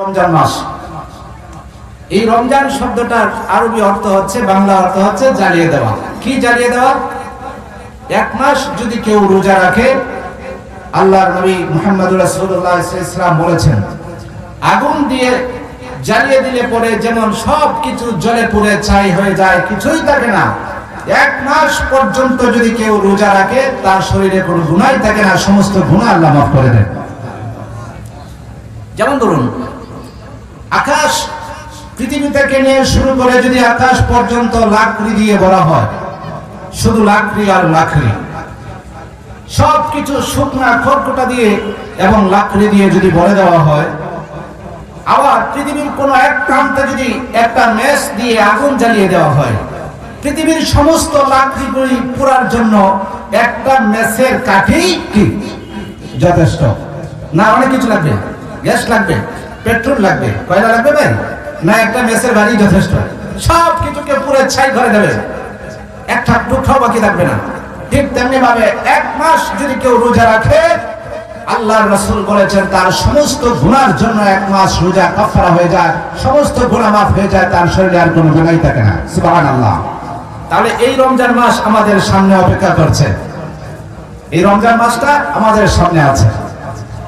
রমজান মাস। এই রমজান শব্দটার আরবি অর্থ হচ্ছে, বাংলা অর্থ হচ্ছে জ্বালিয়ে দেওয়া। কি জ্বালিয়ে দেওয়া? এক মাস যদি কেউ রোজা রাখে আল্লাহ নবী ইসলাম বলেছেন, আগুন দিয়ে জ্বালিয়ে দিলে পরে যেমন সব কিছু জলে পুড়ে ছাই হয়ে যায়, কিছুই থাকে না। এক মাস পর্যন্ত যদি কেউ রোজা রাখে, তার শরীরে কোনো গুনাই থাকে না, সমস্ত গুনাহ আল্লাহ মাফ করে দেন। যেমন ধরুন আকাশ পৃথিবী থেকে নিয়ে শুরু করে যদি আকাশ পর্যন্ত লাকড়ি দিয়ে ভরা হয়, শুধু লাকড়ি আর লাকড়ি। সব কিছু শুকনা খড়কুটা দিয়ে এবং লাকড়ি দিয়ে যদি ভরে দেওয়া হয়, আবার পৃথিবীর কোন এক প্রান্তে যদি একটা মেস দিয়ে আগুন জ্বালিয়ে দেওয়া হয়, পৃথিবীর সমস্ত লাকড়িগুলি পুরার জন্য একটা মেসের কাঠি কি? যথেষ্ট। না, অনেক কিছু লাগবে। গ্যাস লাগবে। পেট্রোল লাগবে। কয়লা লাগবে ভাই? না, একটা মেসের বাড়ি যথেষ্ট। সব কিছুকে পুরো ছাই করে দেবে। একটা টুকরাও বাকি থাকবে না। ঠিক তেমনি ভাবে এক মাস যদি কেউ রোজা রাখে আল্লাহ রসুল বলেছেন, তার সমস্ত গুণার জন্য এক মাস রোজা কাফারা হয়ে যায়, সমস্ত গুণা মাফ হয়ে যায়, তার শরীরে আর কোনো গুণাই থাকে না। সুবহান আল্লাহ তাহলে এই রমজান মাস আমাদের সামনে অপেক্ষা করছে। এই রমজান মাসটা আমাদের সামনে আছে।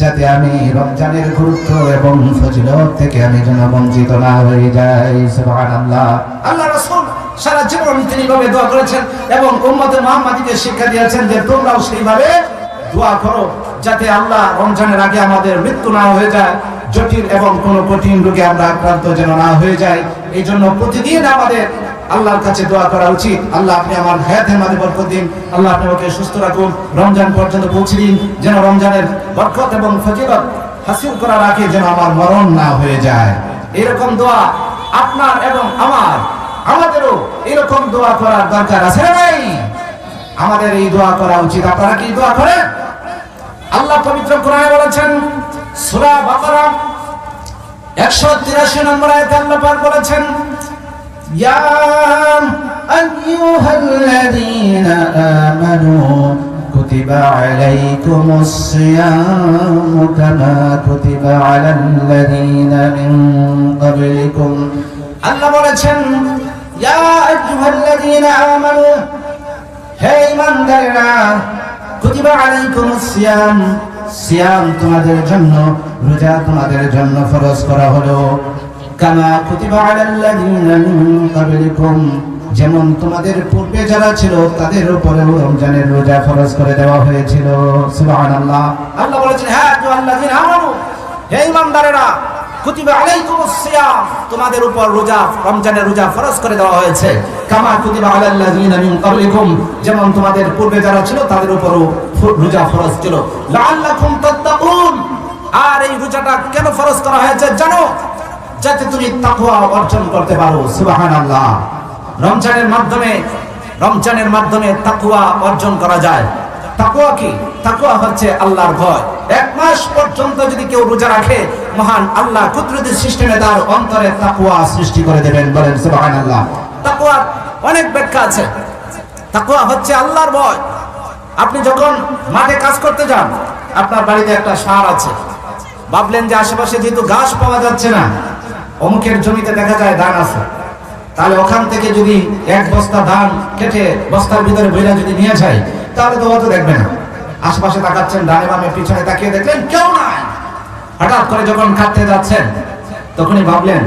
যাতে আমি রমজানের গুরুত্ব এবং ফজিলত থেকে আমি যেন বঞ্চিত না হয়ে যাই, সুবহানাল্লাহ। আল্লাহ রাসূল সারা জীবন তিনি ভাবে দোয়া করেছেন এবং উম্মতে মুহাম্মাদীকে শিক্ষা দিয়েছেন যে তোমরাও সেইভাবে দোয়া করো যাতে আল্লাহ রমজানের আগে আমাদের মৃত্যু না হয়ে যায়, জটিল এবং কোন কঠিন রোগে আমরা আক্রান্ত যেন না হয়ে যায় এই জন্য প্রতিদিন আমাদের আল্লাহর কাছে দোয়া করা উচিত। আল্লাহ, আপনি আমার হায়াতের মাঝে বরকত দিন। আল্লাহ, আপনি সুস্থ রাখুন। রমজান পর্যন্ত পৌঁছে দিন, যেন রমজানের বরকত এবং ফজিলত হাসিল করার আগে যেন আমার মরণ না হয়ে যায়। এরকম দোয়া আপনার এবং আমার, আমাদেরও এরকম দোয়া করার দরকার আছে ভাই আমাদের এই দোয়া করা উচিত। আপনারা কি দোয়া করেন? আল্লাহ পবিত্র কোরআনে বলেছেন, সূরা বাকারা 183 নম্বর আয়াতে আল্লাহ পাক বলেছেন ইয়া আইয়ুহাল্লাযীনা আমানু কুতিবা আলাইকুমুস সিয়ামু কামা কুতিবা আলাল্লাযীনা মিন ক্বাবলিকুম আল্লাহ বলেছেন ইয়া আইয়ুহাল্লাযীনা আমানু হে ইমানদারেরা কুতিবা আলাইকুমুস সিয়াম সিয়াম তোমাদের জন্য, রোজা তোমাদের জন্য ফরজ করা হলো। মিন যেমন তোমাদের পূর্বে যারা ছিল, তাদের উপরে রমজানের রোজা ফরজ করে দেওয়া হয়েছিল। হ্যাঁ তোমাদের উপর রোজা, রমজানের রোজা করে দেওয়া হয়েছে। মিন যেমন তোমাদের পূর্বে যারা ছিল, তাদের উপরও রোজা ফরজ ছিল। আর এই রোজাটা কেন ফরজ করা হয়েছে জানো? যাতে তুমি তাকুয়া অর্জন করতে পারো, সুবহানাল্লাহ। রমজানের মাধ্যমে রমজানের মাধ্যমে তাকুয়া অর্জন করা যায়। তাকুয়া কি? তাকুয়া হচ্ছে আল্লাহর ভয়। এক মাস পর্যন্ত যদি কেউ রোজা রাখে, মহান আল্লাহ কুদরতি সিস্টেমে তার অন্তরে তাকুয়া সৃষ্টি করে দেবেন, বলেন সুবহানাল্লাহ। তাকওয়ার অনেক ব্যাখ্যা আছে। তাকুয়া হচ্ছে আল্লাহর ভয়। আপনি যখন মাঠে কাজ করতে যান, আপনার বাড়িতে একটা সার আছে। ভাবলেন যে আশেপাশে যেহেতু ঘাস পাওয়া যাচ্ছে না অমুকের জমিতে দেখা যায় ধান আছে। তাহলে ওখান থেকে যদি এক বস্তা ধান কেটে বস্তার ভিতরে বইরা যদি নিয়ে যায়, তাহলে তো অত দেখবে না। আশপাশে তাকাচ্ছেন, ডানে বামে, পিছনে তাকিয়ে দেখলেন কেউ নাই। হঠাৎ করে যখন কাটতে যাচ্ছেন, তখনই ভাবলেন,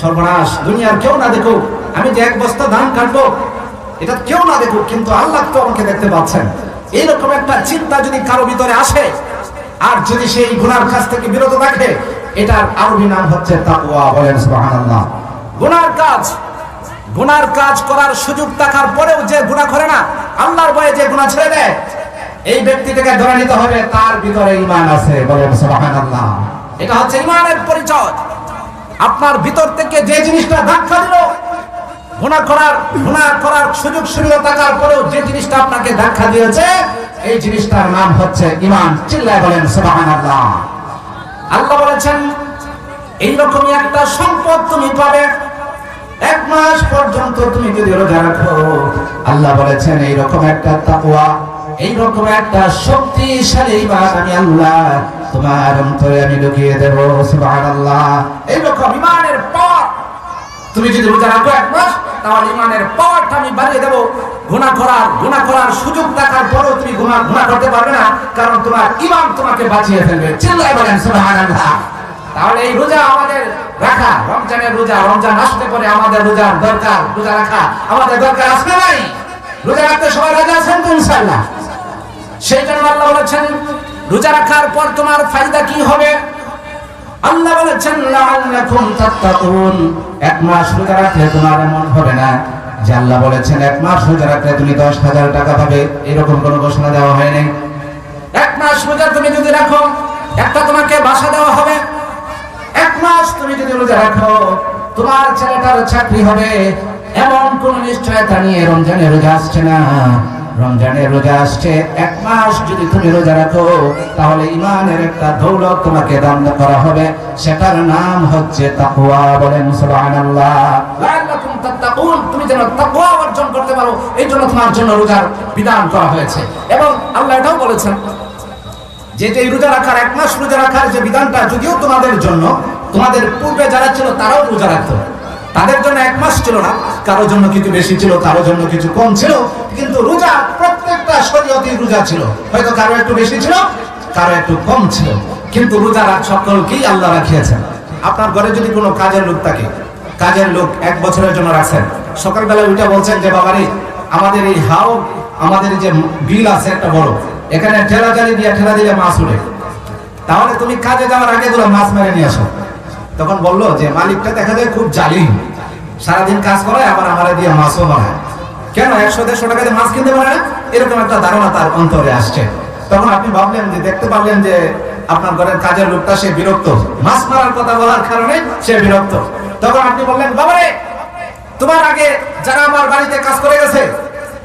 সর্বনাশ, দুনিয়ার কেউ না দেখুক, আমি যে এক বস্তা ধান কাটবো, এটা কেউ না দেখুক, কিন্তু আল্লাহ তো আমাকে দেখতে পাচ্ছেন। এইরকম একটা চিন্তা যদি কারও ভিতরে আসে, আর যদি সেই গুনার কাছ থেকে বিরত থাকে এটার আরবি নাম হচ্ছে তাকওয়া, বলেন সুবহানাল্লাহ। গুনার কাজ গুনার কাজ করার সুযোগ থাকার পরেও যে গুনাহ করে না, আল্লাহর ভয়ে যে গুনাহ ছেড়ে দেয়, এই ব্যক্তিটাকে ধরে নিতে হবে, তার ভিতরে ঈমান আছে, বলেন সুবহানাল্লাহ। এটা হচ্ছে ঈমানের পরিচয়। আপনার ভিতর থেকে যে জিনিসটা ধাক্কা দিল গুণা করার গুণা করার সুযোগ সুবিধা থাকার পরেও যে জিনিসটা আপনাকে ধাক্কা দিয়েছে, এই জিনিসটার নাম হচ্ছে ইমান চিল্লায় বলেন সুবহানাল্লাহ। আল্লাহ বলেছেন, এইরকমই একটা সম্পদ তুমি পাবে। এক মাস পর্যন্ত তুমি যদি রোজা রাখো। আল্লাহ বলেছেন, এইরকম একটা তাকওয়া, এইরকম একটা শক্তিশালী ইমান আমি আল্লাহ তোমার অন্তরে আমি লুকিয়ে দেব। সুবহানাল্লাহ। এইরকম ইমানের পর তুমি যদি রোজা রাখো এক মাস, তাহলে ইমানের পাওয়ারটা আমি বাড়িয়ে দেবো। গুণা করার গুণা করার সুযোগ থাকার পরও তুমি গুণা গুণা করতে পারবে না, কারণ তোমার ইমান তোমাকে বাঁচিয়ে ফেলবে। চিল্লাই বলেন, সুবহানাল্লাহ। তাহলে এই রোজা আমাদের রাখা, রমজানের রোজা, রমজান আসতে পরে, আমাদের রোজার দরকার, রোজা রাখা আমাদের দরকার আসবে নাই। রোজা রাখতে সবাই রাজা আছেন তো, ইনশাআল্লাহ? সেই জন্য আল্লাহ বলেছেন, রোজা রাখার পর তোমার ফায়দা কি হবে? আল্লাহ বলেছেন, লাআল্লাকুম তাত্তাকুন। এক মাস রোজা রাখলে তোমার এমন হবে না। আল্লাহ বলেছেন, এক মাস রোজা রাখলে তুমি দশ হাজার টাকা পাবে। এরকম কোনো ঘোষণা দেওয়া হয়নি এক মাস রোজা তুমি যদি রাখো, একটা তোমাকে বাসা দেওয়া হবে। এক মাস তুমি যদি রোজা রাখো, তোমার ছেলেটার চাকরি হবে। এমন কোন নিশ্চয়তা নিয়ে রমজানের রোজা আসছে না। রমজানের রোজা আসছে, এক মাস যদি তুমি রোজা রাখো, তাহলে ইমানের একটা দৌলত তোমাকে দান করা হবে। সেটার নাম হচ্ছে তাকওয়া বলেন সুবহানাল্লাহ। তুমি যেন তাকওয়া অর্জন করতে পারো, এই জন্য তোমার জন্য রোজার বিধান করা হয়েছে। এবং আল্লাহ এটাও বলেছেন, যে যে রোজা রাখার, এক মাস রোজা রাখার যে বিধানটা, যদিও তোমাদের জন্য, তোমাদের পূর্বে যারা ছিল তারাও রোজা রাখতো। তাদের জন্য এক মাস ছিল না, কারোর জন্য কিছু বেশি ছিল, কারোর জন্য কিছু কম ছিল কিন্তু রোজা প্রত্যেকটা শরীয়তেই রোজা ছিল। হয়তো কারও একটু বেশি ছিল, কারও একটু কম ছিল। কিন্তু রোজা রাখ সকলকেই আল্লাহ রাখিয়েছেন। আপনার ঘরে যদি কোনো কাজের লোক থাকে, কাজের লোক এক বছরের জন্য রাখছেন সকালবেলা উঠে বলছেন যে, বাবারে, আমাদের এই হাও, আমাদের যে বিল আছে একটা বড়, এখানে ঠেলা জালি দিয়ে ঠেলা দিলে মাছ উঠে তাহলে তুমি কাজে যাওয়ার আগে গুলো মাছ মেরে নিয়ে আসো। তখন বলল যে, মালিকটা দেখা যায় খুব জালি সারাদিন কাজ করে আবার আমারে দিয়ে মাছও বানায়। কেন একশো দেড়শো টাকা দিয়ে মাছ কিনতে পারে না? এরকম একটা ধারণা তার অন্তরে আসছে। তখন আপনি ভাবলেন যে, দেখতে পারলেন যে আপনার ঘরের কাজের লোকটা সে বিরক্ত। মাছ মারার কথা বলার কারণে সে বিরক্ত। তখন আপনি বললেন, বাবারে, তোমার আগে যারা আমার বাড়িতে কাজ করে গেছে,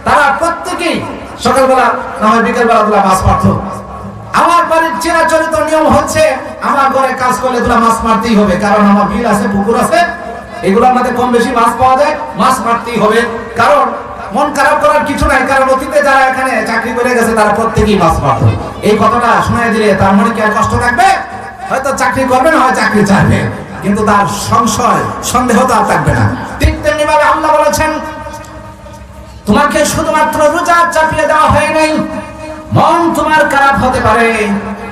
তারা প্রত্যেকেই সকালবেলা, না হয় বিকেলবেলা গুলা মাছ মারতো। আমার বাড়ির চিরাচরিত নিয়ম হচ্ছে, আমার ঘরে কাজ করলে এগুলা মাছ মারতেই হবে। কারণ আমার বিল আছে, পুকুর আছে। এগুলোর মধ্যে কম বেশি মাছ পাওয়া যায়, মাছ মারতেই হবে। কারণ মন খারাপ করার কিছু নাই, কারণ অতীতে যারা এখানে চাকরি করে গেছে, তারা প্রত্যেকেই মাছ মারত এই কথাটা শোনায় দিলে তার মনে কি আর কষ্ট থাকবে? হয়তো চাকরি করবে না, হয় চাকরি চাইবে। কিন্তু তার সংশয়, সন্দেহ তো আর থাকবে না। ঠিক তেমনি ভাবে আল্লাহ বলেছেন, তোমাকে শুধুমাত্র রোজা চাপিয়ে দেওয়া হয় নাই মন তোমার খারাপ হতে পারে,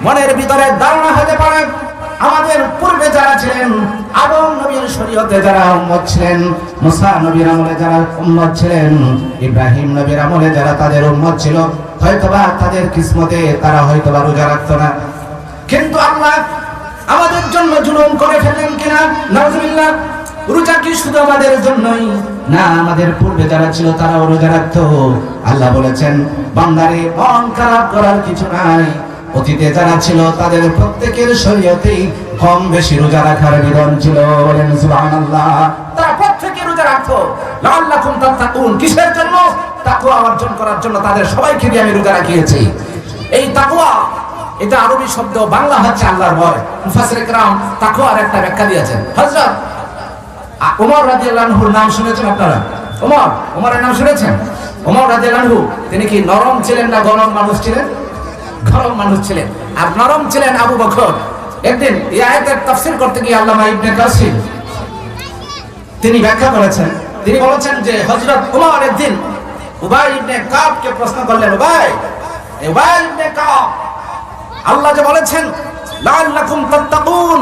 মনের ভিতরে ধারণা হতে পারে। আমাদের পূর্বে যারা ছিলেন, আদম নবীর শরীয়তে যারা উম্মত ছিলেন, মুসা নবীর আমলে যারা উম্মত ছিলেন, ইব্রাহিম নবীর আমলে যারা তাদের উম্মত ছিল, হয়তোবা তাদের কিসমতে তারা হয়তোবা রোজা রাখতো না। কিন্তু আল্লাহ আমাদের জন্য জুলুম করে ফেললেন কিনা, নাউজুবিল্লাহ, রোজা কি শুধু আমাদের জন্যই? না, আমাদের পূর্বে যারা ছিল তারাও রোজা রাখতো। আল্লাহ বলেছেন, বান্দারে মন খারাপ করার কিছু নাই। অতীতে যারা ছিল তাদের প্রত্যেকের শরীয়তেই কম বেশি রোজা রাখার বিধান ছিল বলেন সুবহানাল্লাহ তারা প্রত্যেকে রোজা রাখতো লাআল্লাকুম তাত্তাকুন কিসের জন্য তাকওয়া অর্জন করার জন্য তাদের সবাইকে দিয়ে আমি রোজা রাখিয়েছি এই তাকওয়া এটা আরবি শব্দ বাংলা হচ্ছে আল্লাহর ভয় মুফাসসির کرام তাকওয়ার একটা ব্যাখ্যা দিয়েছেন হযরত আ- ওমর রাদিয়াল্লাহু আনহুর নাম শুনেছেন আপনারা ওমর ওমরের নাম শুনেছেন ওমর রাদিয়াল্লাহু আনহু তিনি কি নরম ছিলেন না গরম মানুষ ছিলেন গরম মানুষ ছিলেন। আর নরম ছিলেন আবু বকর। একদিন এই আয়াতের করতে গিয়ে আল্লামা ইবনে কাসির তিনি ব্যাখ্যা করেছেন। তিনি বলেছেন যে হযরত ওমর একদিন উবাই ইবনে কাবকে প্রশ্ন করলেন, উবাই উবাই ইবনে কাব, আল্লাহ যে বলেছেন, লাআল্লাকুম তাত্তাকুন,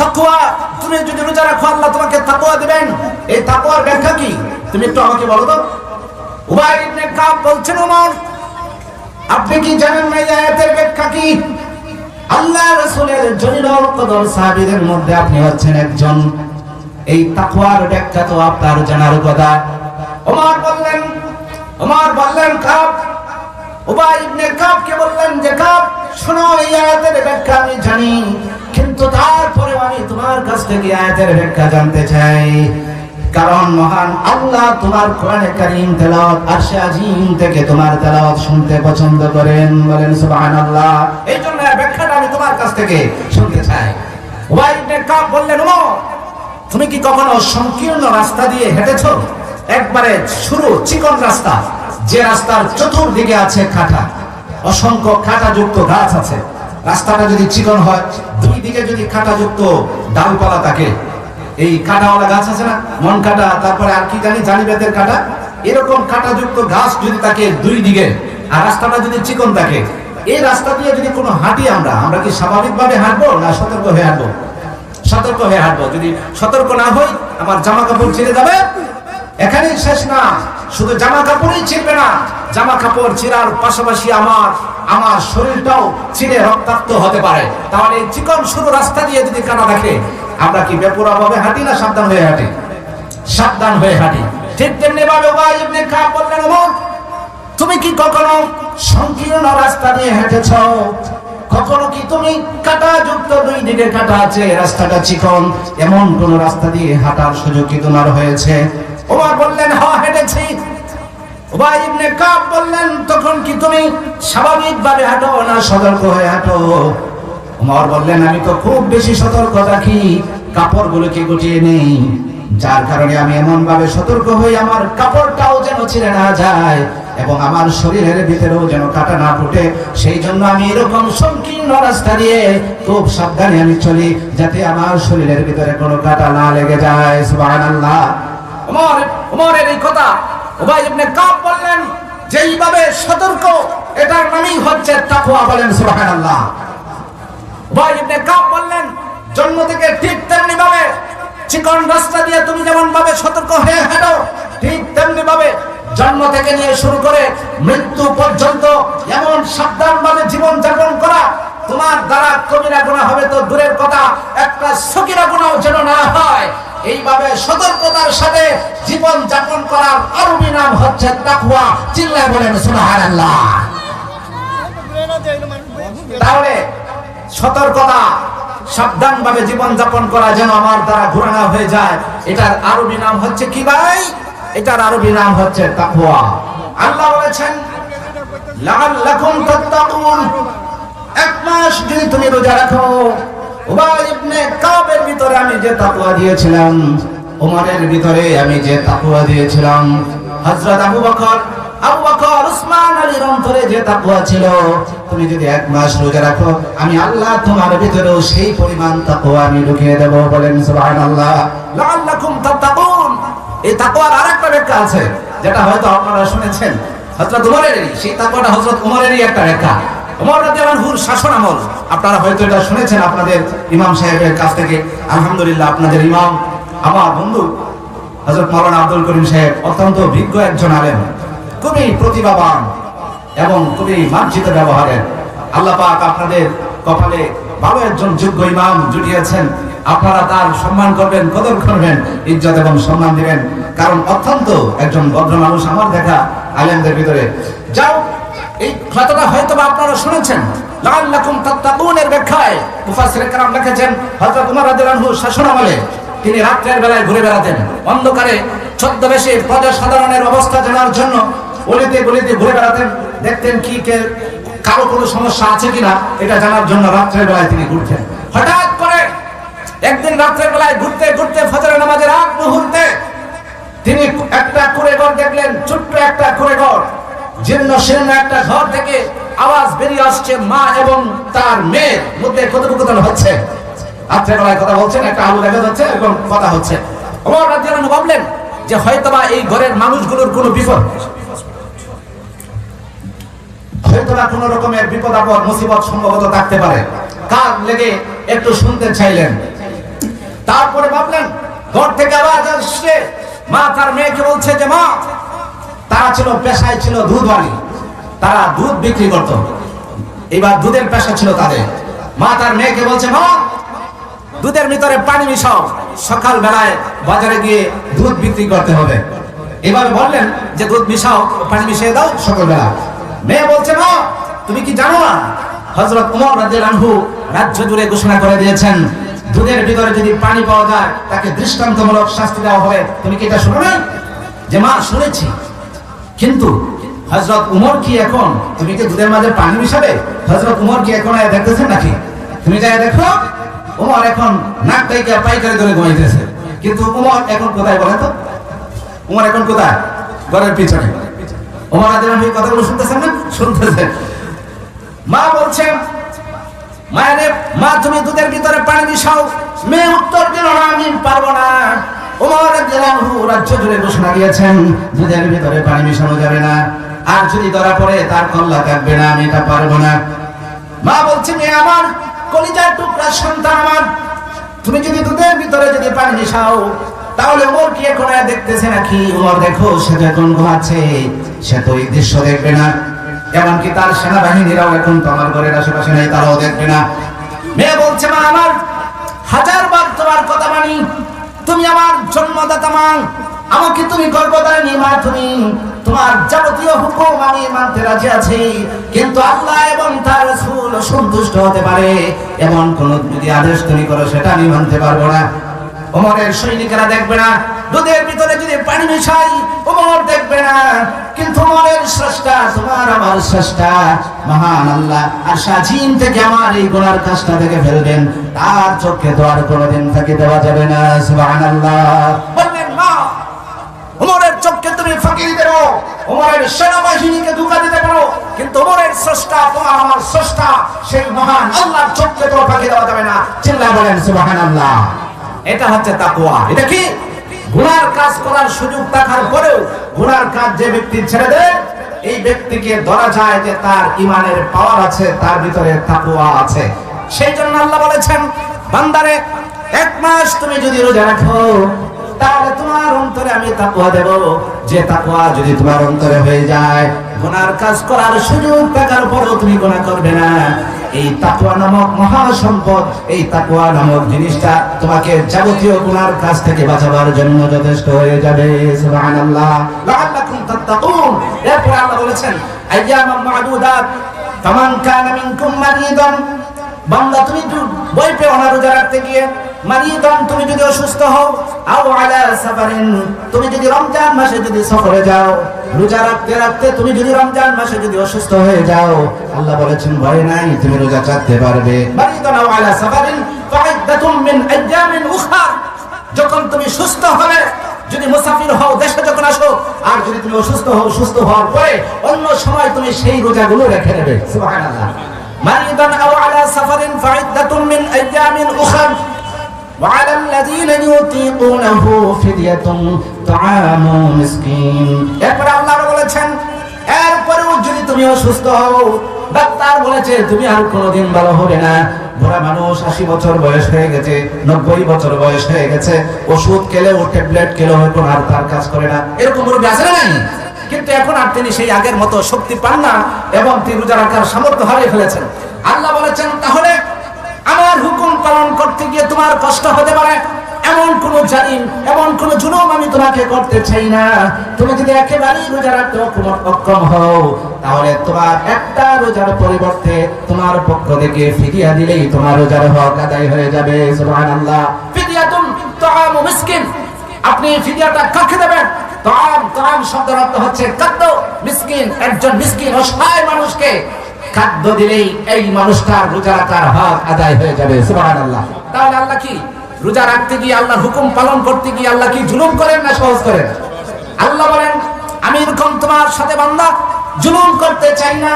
তাকওয়া, তুমি যদি রোজা রাখো, আল্লাহ তোমাকে তাকওয়া দিবেন। এই তাকওয়ার ব্যাখ্যা কি? তুমি একটু আমাকে বলো তো। উবাই ইবনে কাব বলছেন ওমর আপনি কি জানেন না আয়াতের ব্যাখ্যা কি? আল্লাহ রাসূলের জলিল কদর সাহাবীদের মধ্যে আপনি হচ্ছেন একজন। এই তাকওয়ার ব্যাখ্যা তো আপনার জানার কথা। ওমর বললেন ওমর বললেন, কাব। উবাই ইবনে কাবকে বললেন যে, কাব, শোনো, এই আয়াতের ব্যাখ্যা আমি জানি, কিন্তু তারপরে আমি তোমার কাছ থেকে আয়াতের ব্যাখ্যা জানতে চাই। কারণ মহান আল্লাহ তোমার কোরআনে কারীম তেলাওয়াত আরশে আজিম থেকে তোমার তেলাওয়াত শুনতে পছন্দ করেন। বলেন, সুবহানাল্লাহ। এই জন্য ব্যাখ্যাটা আমি তোমার কাছ থেকে শুনতে চাই। উবাই ইবনে কাব বললেন, ওমর, তুমি কি কখনো সংকীর্ণ রাস্তা দিয়ে হেঁটেছো? একবারে শুরু চিকন রাস্তা, যে রাস্তার চতুর্দিকে আছে খাটা। অসংখ্য খাটাযুক্ত গাছ আছে। রাস্তাটা যদি চিকন হয়, দুই দিকে যদি খাটাযুক্ত ডালপালা থাকে এই কাঁটাওয়ালা গাছ আছে না? মন কাটা, তারপরে আর কি জানি জানি বেতের কাটা। এরকম কাঁটাযুক্ত গাছ যদি থাকে দুই দিকে, আর রাস্তাটা যদি চিকন থাকে, এই রাস্তা দিয়ে যদি কোনো হাঁটি আমরা আমরা কি স্বাভাবিকভাবে হাঁটবো না সতর্ক হয়ে হাঁটবো? সতর্ক হয়ে হাঁটবো। যদি সতর্ক না হই, আমার জামা কাপড় ছিঁড়ে যাবে। এখানেই শেষ না। শুধু জামা কাপড়ই ছিঁড়বে না। জামা কাপড় ছিঁড়ার পাশাপাশি আমার আমার শরীরটাও ছিঁড়ে রক্তাক্ত হতে পারে। তাহলে চিকন সরু রাস্তা দিয়ে যদি কানা দেখে আমরা কি বেপুরা ভাবে হাঁটি না সাবধান হয়ে হাঁটি? সাবধান হয়ে হাঁটি। ঠিক তেমনি ভাবে ওবাই বললেন তুমি কি কখনো সংকীর্ণ রাস্তা দিয়ে হেঁটেছ? কখনো কি তুমি কাটা যুক্ত দুই দিকে কাটা আছে? রাস্তাটা চিকন, এমন কোন রাস্তা দিয়ে হাঁটার সুযোগ কি তোমার হয়েছে? ওমর বললেন, হ, হেঁটেছি। উবাই ইবনে কাব বললেন, তখন কি তুমি স্বাভাবিকভাবে হাঁটো না সতর্ক হয়ে হাঁটো? ওমর বললেন, আমি তো খুব বেশি সতর্ক রাখি কাপড়গুলোকে গুটিয়ে নেই। যার কারণে আমি এমন ভাবে সতর্ক হই, আমার কাপড়টাও যেন ছিঁড়ে না যায় এবং আমার শরীরের ভিতরেও যেন কাটা না ফুটে। সেই জন্য আমি এরকম সংকীর্ণ রাস্তা দিয়ে খুব সাবধানে আমি চলি, যাতে আমার শরীরের ভিতরে কোনো কাটা না লেগে যায়। সুবহানাল্লাহ। ওমর, ওমরের এই কথা উবাই ইবনে কাব বললেন, যেইভাবে সতর্ক, এটার নামই হচ্ছে তাকওয়া বলেন, সুবহানাল্লাহ। উবাই ইবনে কাব বললেন জন্ম থেকে ঠিক তেমনি ভাবে চিকন রাস্তা দিয়ে তুমি যেমন ভাবে সতর্ক হয়ে হাঁটো ঠিক তেমনি ভাবে জন্ম থেকে নিয়ে শুরু করে মৃত্যু পর্যন্ত এমন সাবধান ভাবে জীবন যাপন করা তোমার দ্বারা কবিরা গুণা হবে তো দূরের কথা একটা সকিরা গুণাও যেন না হয়। এইভাবে সতর্কতার সাথে জীবন যাপন করার আরবি নাম হচ্ছে তাকওয়া। চিল্লায় বলেন সুবহানাল্লাহ। তাহলে সতর্কতা সাবধান ভাবে জীবন যাপন করা যেন আমার দ্বারা ঘোরানো হয়ে যায়। এটার আরবি নাম হচ্ছে কি ভাই? এটার আরবি নাম হচ্ছে তাকওয়া। আল্লাহ বলেছেন, লাআল্লাকুম তাত্তাকুন। এক মাস যদি তুমি রোজা রাখো উবাই ইবনে কাবের ভিতরে আমি যে তাকওয়া দিয়েছিলাম ওমরের ভিতরে আমি যে তাকওয়া দিয়েছিলাম। হযরত আবু বকর যে ছিল, তুমি যদি এক মাস রাখো, আমি আল্লাহ সেই পরিমাণ আমি বলেন আরেকটা যেটা হয়তো আপনারা শুনেছেন। সেই শাসন আমল, আপনারা হয়তো এটা শুনেছেন আপনাদের ইমাম সাহেবের কাছ থেকে। আলহামদুলিল্লাহ, আপনাদের ইমাম, আমার বন্ধু হযরত মাওলানা আব্দুল করিম সাহেব অত্যন্ত বিজ্ঞ একজন আলেম। খুবই প্রতিভাবান এবং খুবই মার্জিত ব্যবহারের আল্লাহ পাক আপনাদের কপালে ভালো একজন যোগ্য ইমাম জুটিয়েছেন আপনারা তার সম্মান করবেন কদর করবেন ইজ্জত এবং সম্মান দিবেন কারণ অত্যন্ত একজন ভদ্র মানুষ আমার দেখা আলেমদের ভিতরে যাও এই কথাটা হয়তো বা আপনারা শুনেছেন লাআল্লাকুম তাত্তাকুনের ব্যাখ্যায় মুফাসসির کرام লিখেছেন হযরত ওমর রাদিয়াল্লাহু আনহু শাসনামলে তিনি রাত্রের বেলায় ঘুরে বেড়াতেন অন্ধকারে ছদ্মবেশে প্রজা সাধারণের অবস্থা জানার জন্য গলিতে গলিতে ঘুরে বেড়াতেন, দেখতেন কি কে, কারও কোনো সমস্যা আছে কিনা, এটা জানার জন্য রাত্রের বেলায় তিনি ঘুরতেন। হঠাৎ করে একদিন রাত্রের বেলায় ঘুরতে ঘুরতে ফজরের নামাজের আগ মুহূর্তে তিনি একটা কুড়ে ঘর দেখলেন, ছোট্ট একটা কুড়ে ঘর জীর্ণ শীর্ণ একটা ঘর থেকে আওয়াজ বেরিয়ে আসছে, মা এবং তার মেয়ের মধ্যে কথোপকথন হচ্ছে। রাত্রে বেলায় কথা বলছেন, একটা আলু দেখা যাচ্ছে এবং কথা হচ্ছে। ওমর আনহু ভাবলেন যে হয়তোবা এই ঘরের মানুষগুলোর কোনো বিপদ। হয়তোবা কোনো রকমের বিপদ, আপদ, মুসিবত সম্ভবত থাকতে পারে? কার লেগে একটু শুনতে চাইলেন? তারপরে ভাবলেন, ঘর থেকে আওয়াজ আসছে। মা তার মেয়েকে বলছে যে, মা, তারা ছিল পেশায় ছিল দুধওয়ালি। তারা দুধ বিক্রি করত। এবার দুধের পেশা ছিল তাদের। মা তার মেয়েকে বলছে, মা, দুধের ভিতরে পানি মিশাও। সকাল বেলায় বাজারে গিয়ে দুধ বিক্রি করতে হবে। এভাবে বললেন যে, দুধ মিশাও, পানি মিশিয়ে দাও সকালবেলা। মেয়ে বলছে, মা, তুমি কি জানো না, হযরত ওমর রাদিয়াল্লাহু রাজ্য জুড়ে ঘোষণা করে দিয়েছেন, দুধের ভিতরে যদি পানি পাওয়া যায়, তাকে দৃষ্টান্তমূলক শাস্তি দেওয়া হবে। তুমি কি এটা শুনো নাই? যে মা, শুনেছি। কিন্তু হজরত উমর কি এখন, তুমি কি দুধের মাঝে পানি মিশাবে? হজরত উমর কি এখন দেখতেছেন নাকি? তুমি যাই দেখো, উমর এখন নাক পাইকা পাইকারি ধরে ঘুমাইতেছে। কিন্তু উমর এখন কোথায় বলে তো? উমর এখন কোথায়? ঘরের পিছনে। উমর আদিলাম কথাগুলো শুনতেছেন না? শুনতেছেন। মা বলছে মায়ের মা, তুমি দুধের ভিতরে পানি মিশাও। মেয়ে উত্তর দিল আমি পারব না। ওমর রাদিয়াল্লাহু রাজ্য জুড়ে ঘোষণা দিয়েছেন, দুধের ভিতরে পানি মিশানো যাবে না। আর যদি ধরা পড়ে, তার কল্লা থাকবে না, আমি এটা পারব না। মা বলছে, মেয়ে আমার, কলিজার টুকরা সন্তান আমার। তুমি যদি দুধের ভিতরে যদি পানি মিশাও তাহলে ওমর কি এখন দেখতেছে নাকি? ওমর দেখো, সে যখন ঘুমাচ্ছে, সে তো এই দৃশ্য দেখবে না। এমনকি তার সেনাবাহিনীরাও এখন তো আমার ঘরের আশেপাশে নেই, তারাও দেখবে না। মেয়ে বলছে, মা, আমার হাজার বার তোমার কথা মানি। তুমি আমার জন্মদাতা, মা। আমাকে তুমি গর্ভধারিণী, মা। তুমি তোমার যাবতীয় হুকুম আমি মানতে রাজি আছি। কিন্তু আল্লাহ এবং তার রাসূল সন্তুষ্ট হতে পারে। এমন কোন যদি আদেশ তুমি করো, সেটা আমি মানতে পারব না। ওমরের সৈনিকেরা দেখবে না, দুধের ভিতরে যদি পানি মিশাই, ওমর দেখবে না। কিন্তু ওমরের স্রষ্টা, তোমার আমার স্রষ্টা, মহান আল্লাহ। আর সাজিন থেকে আমার এই গোনার কাজটা থেকে ফেলবেন। তার চোখে তো আর কোনোদিন ফাঁকি দেওয়া যাবে না, সুবহানাল্লাহ। বললেন মা, ওমরের চোখকে তুমি ফাঁকি পারো। ওমরের সেনাবাহিনীকে ধোকা দিতে পারো। কিন্তু ওমরের স্রষ্টা, তোমার আমার স্রষ্টা, সেই মহান আল্লাহর চোখকে তো ফাঁকি দেওয়া যাবে না। চিল্লা বলেন, সুবহানাল্লাহ। এটা হচ্ছে তাকওয়া। এটা কি? গুনার কাজ করার সুযোগ থাকার পরেও গুনার কাজ যে ব্যক্তি ছেড়ে দেয়, এই ব্যক্তিকে ধরা যায় যে তার ইমানের পাওয়ার আছে, তার ভিতরে তাকওয়া আছে। সেই জন্য আল্লাহ বলেছেন, বান্দারে, এক মাস তুমি যদি রোজা রাখো, তাহলে তোমার অন্তরে আমি তাকওয়া দেব। যে তাকওয়া যদি তোমার অন্তরে হয়ে যায়, গুনার কাজ করার সুযোগ থাকার পরেও তুমি গুনাহ করবে না। এই তাকুয়া নামক মহা সম্পদ এই তাকুয়া নামক জিনিসটা তোমাকে যাবতীয় গুনার কাজ থেকে বাঁচাবার জন্য যথেষ্ট হয়ে যাবে, সুবহানাল্লাহ। লাআল্লাকুম তাত্তাকুন। এরপর আল্লাহ বলেছেন, আইয়ামাম মা'দুদাত, ফামান কানা মিনকুম মারিদান বান্দা, তুমি বই পেও না রোজা রাখতে গিয়ে যখন তুমি সুস্থ হবে, যদি মুসাফির হও, দেশে যখন আসো, আর যদি তুমি অসুস্থ হও, সুস্থ হওয়ার পরে অন্য সময় তুমি সেই রোজাগুলো রেখে নেবে মারিদান আও আলা সাফারিন ফাইদ্দাতুম মিন আইয়ামিন উখরা وعلى الذين يطيقونه فدية طعام مسكين এরপরে আল্লাহ বলেছেন এরপরেও যদি তুমি অসুস্থ হও ডাক্তার বলেছে তুমি আর কোনোদিন ভালো হবে না বুড়া মানুষ আশি বছর বয়স হয়ে গেছে নব্বই বছর বয়স হয়ে গেছে ওষুধ খেলেও ট্যাবলেট খেলেও এখন আর তার কাজ করে না এরকম রোগ আছে না নাই কিন্তু এখন আর তিনি সেই আগের মতো শক্তি পান না এবং তিনি রোজা রাখার সামর্থ্য হারিয়ে ফেলেছেন। আল্লাহ বলেছেন, তাহলে আমার হুকুম পালন করতে গিয়ে তোমার কষ্ট হতে পারে। এমন কোন জালিম, এমন কোন জুলুম আমি তোমাকে করতে চাই না। তুমি যদি একেবারেই রোজা রাখতে অক্ষম- হও, তাহলে তোমার একটা রোজার পরিবর্তে তোমার পক্ষ থেকে ফিরিয়া দিলেই তোমার রোজার হক আদায় হয়ে যাবে। সুবহানাল্লাহ। ফিদিয়াতুন তাআমু মিসকিন। আপনি ফিদিয়াটা কাকে দেবেন? তাম তাম শব্দের অর্থ হচ্ছে খাদ্য মিসকিন, একজন মিসকিন, অসহায় মানুষকে খাদ্য দিলেই এই মানুষটার রোজা রাখার আদায় হয়ে যাবে তাহলে আল্লাহ কি? রোজা রাখতে গিয়ে আল্লাহর হুকুম পালন করতে গিয়ে আল্লাহ কি জুলুম করেন না সহজ করেন? আল্লাহ বলেন আমি এরকম তোমার সাথে বান্দা জুলুম করতে চাই না।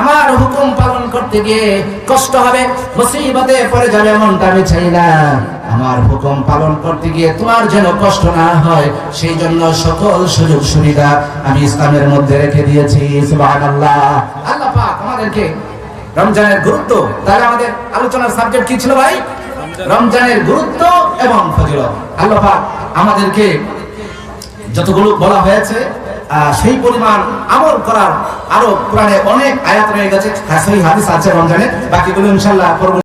আমার হুকুম পালন করতে গিয়ে কষ্ট হবে, মুসিবতে পড়ে যাবে এমনটা আমি চাই না। আমার হুকুম পালন করতে গিয়ে তোমার যেন কষ্ট না হয়, সেই জন্য সকল সুযোগ সুবিধা আমি ইসলামের মধ্যে রেখে দিয়েছি। সুবহানাল্লাহ। আল্লাহ পাক আমাদেরকে রমজানের গুরুত্ব, তাহলে আমাদের আলোচনার সাবজেক্ট কি ছিল ভাই? রমজানের গুরুত্ব এবং ফজিলত। আল্লাহ পাক আমাদেরকে যতগুলো বলা হয়েছে সেই পরিমাণ আমল করার আরও কোরআনে অনেক আয়াত রয়ে গেছে। হ্যাঁ, হাদিস আছে রমজানের। বাকিগুলো ইনশাল্লাহ